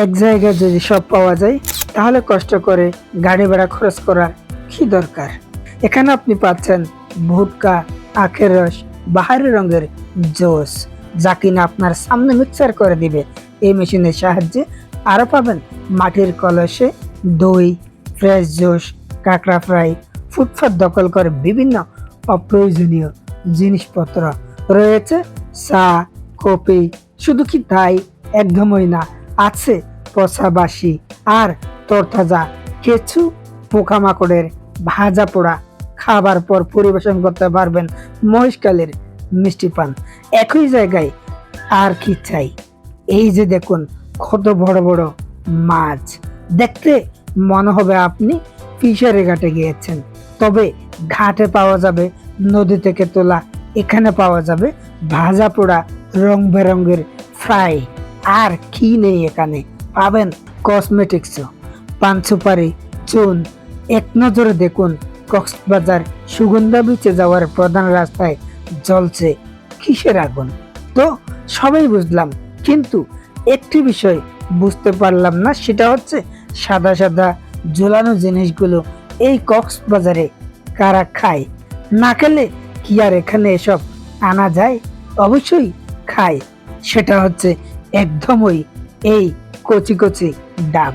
এক জায়গায় যদি সব পাওয়া যায়, তাহলে কষ্ট করে গাড়ি ভাড়া খরচ করার কি দরকার? এখানে আপনি পাচ্ছেন ভুটকা, আখের রস, বাহারি রঙের জোস। যা কিনা আপনার সামনে মিক্সার করে দিবে। এই মেশিনের সাহায্যে আরও পাবেন মাটির কলসে দই, ফ্রেশ জুস, কাঁকড়া ফ্রাই, ফুটপাত দখল করে বিভিন্ন অপ্রয়োজনীয় জিনিসপত্র। রয়েছে চা কপি শুধু কি তাই? একদমই না। আছে পচা বাসি আর তরতাজা কিছু পোকামাকড়ের ভাজা পোড়া খাবার পর পরিবেশন করতে পারবেন মহিষকালের মিষ্টি পান। একই জায়গায় আর কি চাই? এই যে দেখুন, কত বড় বড় মাছ। দেখতে মনে হবে আপনি ফিশারি ঘাটে গিয়েছেন। তবে ঘাটে পাওয়া যাবে, নদী থেকে তোলা এখানে পাওয়া যাবে ভাজা পোড়া রং বেরঙের ফ্রাই। আর কি নেই এখানে? পাবেন কসমেটিক্সও পান সুপারি, চুন। এক নজরে দেখুন, কক্সবাজার সুগন্ধা বিচে যাওয়ার প্রধান রাস্তায় জ্বলছে কিসের আগুন? তো সবাই বুঝলাম, কিন্তু একটি বিষয় বুঝতে পারলাম না, সেটা হচ্ছে সাদা সাদা ঝোলানো জিনিসগুলো এই কক্সবাজারে কারা খায়? না খেলে কি আর এখানে এসব আনা যায়? অবশ্যই খায়। সেটা হচ্ছে একদমই এই কচি কচি ডাব।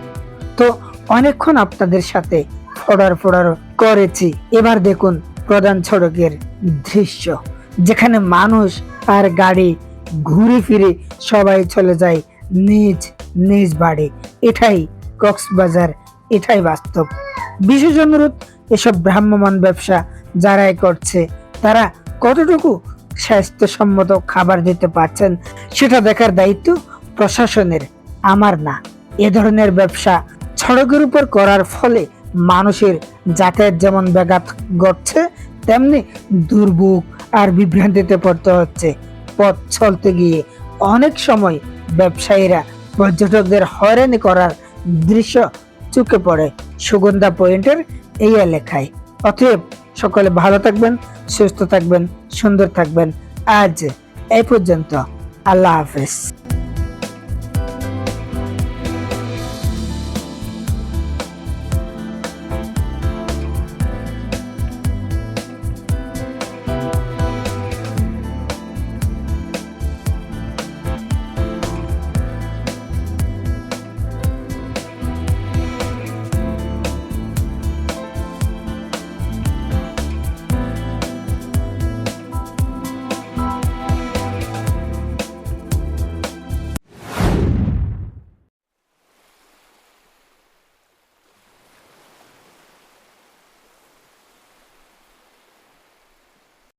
তো অনেকক্ষণ আপনাদের সাথে ফোড়ার ফোড়ার করেছি। এবার দেখুন প্রধান সড়কের দৃশ্য। যেখানে মানুষ আর গাড়ি ঘুরে ফিরে সবাই চলে যায় নিজ নিজ বাড়ি। এটাই কক্সবাজার, এটাই বাস্তব। বিশেষ অনুরোধ, এসব ভ্রাম্যমান ব্যবসা যারাই করছে, তারা কতটুকু স্বাস্থ্যসম্মত খাবার দিতে পারছেন, সেটা দেখার দায়িত্ব প্রশাসনের। আমার না, এ ধরনের ব্যবসা সড়কের উপর করার ফলে মানুষের যাতায়াত যেমন ব্যাঘাত ঘটছে, তেমনি দুর্ভোগ আর বিভ্রান্তিতে পড়তে হচ্ছে। পথ চলতে গিয়ে অনেক সময় ব্যবসায়ীরা পর্যটকদের হয়রানি করার দৃশ্য চোখে পড়ে। সুগন্ধা পয়েন্টের এই এলাকায় অতএব সকলে ভালো থাকবেন সুস্থ থাকবেন সুন্দর থাকবেন। আজ এই পর্যন্ত। আল্লাহ হাফেজ।